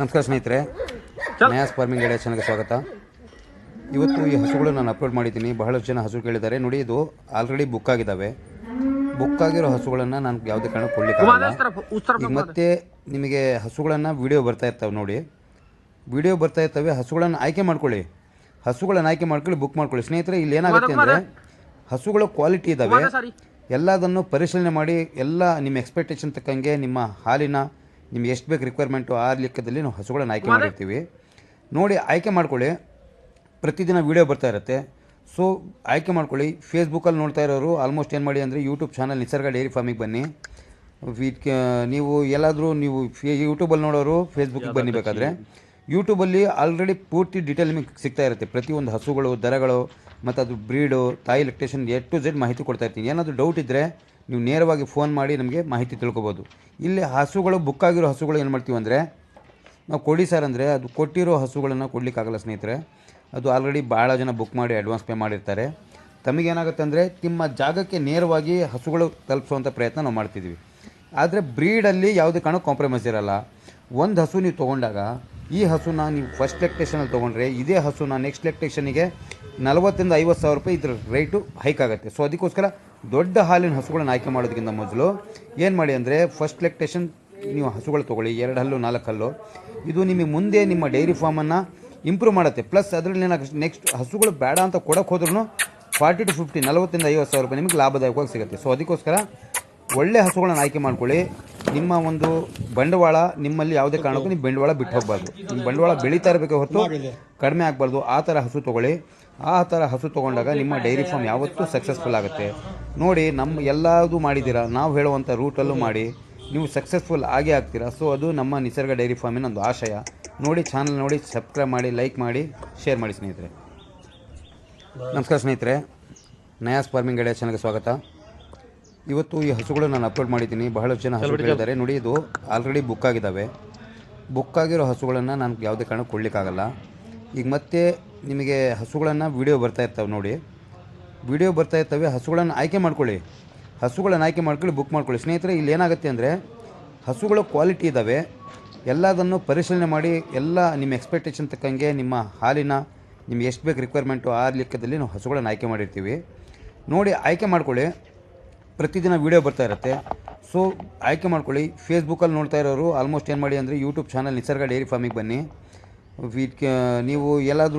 ನಮಸ್ಕಾರ ಸ್ನೇಹಿತರೆ. Mass farming idea ಚಾನಲ್ಗೆ ಸ್ವಾಗತ. ಇವತ್ತು ಈ ಹಸುಗಳು ನಾನು ಅಪ್ಲೋಡ್ ಮಾಡಿದ್ದೀನಿ. ಬಹಳಷ್ಟು ಜನ ಹಸು ಕೇಳಿದ್ದಾರೆ. ನೋಡಿ ಇದು ಆಲ್ರೆಡಿ ಬುಕ್ ಆಗಿದ್ದಾವೆ. ಬುಕ್ ಆಗಿರೋ ಹಸುಗಳನ್ನು ನಾನು ಯಾವುದೇ ಕಾರಣ ಕೊಡ್ಲಿಕ್ಕಾಗಲ್ಲ ಈಗ ಮತ್ತೆ ನಿಮಗೆ ಹಸುಗಳನ್ನು ವಿಡಿಯೋ ಬರ್ತಾ ಇರ್ತವೆ ನೋಡಿ. ವಿಡಿಯೋ ಬರ್ತಾ ಇರ್ತವೆ. ಹಸುಗಳನ್ನು ಆಯ್ಕೆ ಮಾಡ್ಕೊಳ್ಳಿ. ಹಸುಗಳನ್ನು ಆಯ್ಕೆ ಮಾಡ್ಕೊಳ್ಳಿ ಬುಕ್ ಮಾಡ್ಕೊಳ್ಳಿ. ಸ್ನೇಹಿತರೆ ಇಲ್ಲಿ ಏನಾಗುತ್ತೆ ಅಂದರೆ ಹಸುಗಳ ಕ್ವಾಲಿಟಿ ಇದ್ದಾವೆ ಎಲ್ಲದನ್ನು ಪರಿಶೀಲನೆ ಮಾಡಿ ಎಲ್ಲ ನಿಮ್ಮ ಎಕ್ಸ್ಪೆಕ್ಟೇಷನ್ ತಕ್ಕಂಗೆ ನಿಮ್ಮ ಹಾಲಿನ ನಿಮ್ಗೆ ಎಷ್ಟು ಬೇಕು ರಿಕ್ವೈರ್ಮೆಂಟು ಆ ಲೆಕ್ಕದಲ್ಲಿ ನಾವು ಹಸುಗಳನ್ನು ಆಯ್ಕೆ ಮಾಡಿರ್ತೀವಿ. ನೋಡಿ ಆಯ್ಕೆ ಮಾಡ್ಕೊಳ್ಳಿ. ಪ್ರತಿದಿನ ವೀಡಿಯೋ ಬರ್ತಾ ಇರುತ್ತೆ. ಸೊ ಆಯ್ಕೆ ಮಾಡ್ಕೊಳ್ಳಿ. ಫೇಸ್ಬುಕ್ಕಲ್ಲಿ ನೋಡ್ತಾ ಇರೋರು ಆಲ್ಮೋಸ್ಟ್ ಏನು ಮಾಡಿ ಅಂದರೆ ಯೂಟ್ಯೂಬ್ ಚಾನಲ್ ನಿಸರ್ಗ ಡೈರಿ ಫಾರ್ಮಿಗೆ ಬನ್ನಿ. ನೀವು ಎಲ್ಲಾದರೂ ನೀವು ಫೇ ಯೂಟ್ಯೂಬಲ್ಲಿ ನೋಡೋರು ಫೇಸ್ಬುಕ್ಗೆ ಬನ್ನಿ ಬೇಕಾದರೆ. ಯೂಟ್ಯೂಬಲ್ಲಿ ಆಲ್ರೆಡಿ ಪೂರ್ತಿ ಡೀಟೇಲ್ ನಿಮಗೆ ಸಿಗ್ತಾ ಇರುತ್ತೆ. ಪ್ರತಿಯೊಂದು ಹಸುಗಳು, ದರಗಳು, ಮತ್ತು ಅದು ಬ್ರೀಡು ತಾಯಿ ಲೆಕ್ಟೇಷನ್ ಎ ಟು ಝೆಡ್ ಮಾಹಿತಿ ಕೊಡ್ತಾ ಇರ್ತೀನಿ. ಏನಾದರೂ ಡೌಟ್ ಇದ್ದರೆ ನೀವು ನೇರವಾಗಿ ಫೋನ್ ಮಾಡಿ ನಮಗೆ ಮಾಹಿತಿ ತಿಳ್ಕೊಬೋದು. ಇಲ್ಲಿ ಹಸುಗಳು ಬುಕ್ ಆಗಿರೋ ಹಸುಗಳು ಏನು ಮಾಡ್ತೀವಿ ಅಂದರೆ, ನಾವು ಕೊಡಿ ಸರ್ ಅಂದರೆ ಅದು ಕೊಟ್ಟಿರೋ ಹಸುಗಳನ್ನು ಕೊಡಲಿಕ್ಕಾಗಲ್ಲ ಸ್ನೇಹಿತರೆ. ಅದು ಆಲ್ರೆಡಿ ಭಾಳ ಜನ ಬುಕ್ ಮಾಡಿ ಅಡ್ವಾನ್ಸ್ ಪೇ ಮಾಡಿರ್ತಾರೆ. ತಮಗೇನಾಗುತ್ತೆ ಅಂದರೆ, ನಿಮ್ಮ ಜಾಗಕ್ಕೆ ನೇರವಾಗಿ ಹಸುಗಳು ತಲುಪಿಸುವಂಥ ಪ್ರಯತ್ನ ನಾವು ಮಾಡ್ತಿದ್ವಿ. ಆದರೆ ಬ್ರೀಡಲ್ಲಿ ಯಾವುದೇ ಕಾರಣಕ್ಕೆ ಕಾಂಪ್ರಮೈಸ್ ಇರಲ್ಲ. ಒಂದು ಹಸು ನೀವು ತೊಗೊಂಡಾಗ ಈ ಹಸುನ ನೀವು ಫಸ್ಟ್ ಲೆಕ್ಟೇಷನಲ್ಲಿ ತೊಗೊಂಡ್ರೆ ಇದೇ ಹಸುನ ನೆಕ್ಸ್ಟ್ ಲೆಕ್ಟೇಷನಿಗೆ ನಲವತ್ತರಿಂದ ಐವತ್ತು ಸಾವಿರ ರೂಪಾಯಿ ಇದ್ರ ರೇಟು ಹೈಕ್ ಆಗುತ್ತೆ. ಸೊ ಅದಕ್ಕೋಸ್ಕರ ದೊಡ್ಡ ಹಾಲಿನ ಹಸುಗಳನ್ನು ಆಯ್ಕೆ ಮಾಡೋದಕ್ಕಿಂತ ಮೊದಲು ಏನು ಮಾಡಿ ಅಂದರೆ ಫಸ್ಟ್ ಲೆಕ್ಟೇಷನ್ ನೀವು ಹಸುಗಳು ತೊಗೊಳ್ಳಿ, ಎರಡು ಹಲ್ಲು, ನಾಲ್ಕು ಹಲ್ಲು. ಇದು ನಿಮಗೆ ಮುಂದೆ ನಿಮ್ಮ ಡೈರಿ ಫಾರ್ಮನ್ನು ಇಂಪ್ರೂವ್ ಮಾಡುತ್ತೆ. ಪ್ಲಸ್ ಅದರಲ್ಲಿ ಏನಾಗುತ್ತೆ ನೆಕ್ಸ್ಟ್ ಹಸುಗಳು ಬೇಡ ಅಂತ ಕೊಡಕ್ಕೆ ಹೋದ್ರೂ ಫಾರ್ಟಿ ಟು ಫಿಫ್ಟಿ ನಲವತ್ತರಿಂದ ಐವತ್ತು ಸಾವಿರ ರೂಪಾಯಿ ನಿಮಗೆ ಲಾಭದಾಯಕವಾಗಿ ಸಿಗುತ್ತೆ. ಸೊ ಅದಕ್ಕೋಸ್ಕರ ಒಳ್ಳೆ ಹಸುಗಳನ್ನು ಆಯ್ಕೆ ಮಾಡ್ಕೊಳ್ಳಿ. ನಿಮ್ಮ ಒಂದು ಬಂಡವಾಳ ನಿಮ್ಮಲ್ಲಿ ಯಾವುದೇ ಕಾರಣಕ್ಕೂ ನೀವು ಬಂಡವಾಳ ಬಿಟ್ಟು ಹೋಗಬಾರ್ದು. ನಿಮ್ಮ ಬಂಡವಾಳ ಬೆಳೀತಾ ಇರಬೇಕು ಹೊರತು ಕಡಿಮೆ ಆಗಬಾರ್ದು. ಆ ಥರ ಹಸು ತೊಗೊಳ್ಳಿ. ಆ ಥರ ಹಸು ತೊಗೊಂಡಾಗ ನಿಮ್ಮ ಡೈರಿ ಫಾರ್ಮ್ ಯಾವತ್ತೂ ಸಕ್ಸಸ್ಫುಲ್ ಆಗುತ್ತೆ. ನೋಡಿ ನಮ್ಮ ಎಲ್ಲದೂ ಮಾಡಿದ್ದೀರಾ? ನಾವು ಹೇಳುವಂಥ ರೂಟಲ್ಲೂ ಮಾಡಿ. ನೀವು ಸಕ್ಸಸ್ಫುಲ್ ಆಗೇ ಆಗ್ತೀರಾ? ಸೊ ಅದು ನಮ್ಮ ನಿಸರ್ಗ ಡೈರಿ ಫಾರ್ಮಿನ ಒಂದು ಆಶಯ. ನೋಡಿ ಚಾನಲ್ ನೋಡಿ ಸಬ್ಸ್ಕ್ರೈಬ್ ಮಾಡಿ ಲೈಕ್ ಮಾಡಿ ಶೇರ್ ಮಾಡಿ ಸ್ನೇಹಿತರೆ. ನಮಸ್ಕಾರ ಸ್ನೇಹಿತರೆ. ನಯಾಸ್ ಫಾರ್ಮಿಂಗ್ ಗಡಿಯ ಚಾನಲ್ಗೆ ಸ್ವಾಗತ. ಇವತ್ತು ಈ ಹಸುಗಳು ನಾನು ಅಪ್ಲೋಡ್ ಮಾಡಿದ್ದೀನಿ. ಬಹಳಷ್ಟು ಜನ ಹಸು ಕೇಳಿದ್ದಾರೆ ನೋಡಿ ಇದು ಆಲ್ರೆಡಿ ಬುಕ್ ಆಗಿದ್ದಾವೆ. ಬುಕ್ ಆಗಿರೋ ಹಸುಗಳನ್ನು ನಾನು ಯಾವುದೇ ಕಾರಣಕ್ಕೆ ಕೊಡಲಿಕ್ಕಾಗಲ್ಲ. ಈಗ ಮತ್ತೆ ನಿಮಗೆ ಹಸುಗಳನ್ನು ವಿಡಿಯೋ ಬರ್ತಾ ಇರ್ತವೆ ನೋಡಿ. ವಿಡಿಯೋ ಬರ್ತಾ ಇರ್ತವೆ. ಹಸುಗಳನ್ನು ಆಯ್ಕೆ ಮಾಡ್ಕೊಳ್ಳಿ. ಹಸುಗಳನ್ನು ಆಯ್ಕೆ ಮಾಡ್ಕೊಳ್ಳಿ ಬುಕ್ ಮಾಡ್ಕೊಳ್ಳಿ. ಸ್ನೇಹಿತರೆ ಇಲ್ಲಿ ಏನಾಗುತ್ತೆ ಅಂದರೆ ಹಸುಗಳ ಕ್ವಾಲಿಟಿ ಇದ್ದಾವೆ. ಎಲ್ಲದನ್ನು ಪರಿಶೀಲನೆ ಮಾಡಿ ಎಲ್ಲ ನಿಮ್ಮ ಎಕ್ಸ್ಪೆಕ್ಟೇಷನ್ ತಕ್ಕಂಗೆ ನಿಮ್ಮ ಹಾಲಿನ ನಿಮ್ಗೆ ಎಷ್ಟು ಬೇಕು ರಿಕ್ವೈರ್ಮೆಂಟು ಆ ಲೆಕ್ಕದಲ್ಲಿ ನಾವು ಹಸುಗಳನ್ನು ಆಯ್ಕೆ ಮಾಡಿರ್ತೀವಿ. ನೋಡಿ ಆಯ್ಕೆ ಮಾಡ್ಕೊಳ್ಳಿ. ಪ್ರತಿದಿನ ವೀಡಿಯೋ ಬರ್ತಾ ಇರುತ್ತೆ. ಸೊ ಆಯ್ಕೆ ಮಾಡ್ಕೊಳ್ಳಿ. ಫೇಸ್ಬುಕ್ಕಲ್ಲಿ ನೋಡ್ತಾ ಇರೋರು ಆಲ್ಮೋಸ್ಟ್ ಏನು ಮಾಡಿ ಅಂದರೆ ಯೂಟ್ಯೂಬ್ ಚಾನಲ್ ನಿಸರ್ಗ ಡೈರಿ ಫಾರ್ಮಿಗೆ ಬನ್ನಿ. ವೀಟ್ ನೀವು ಎಲ್ಲಾದರೂ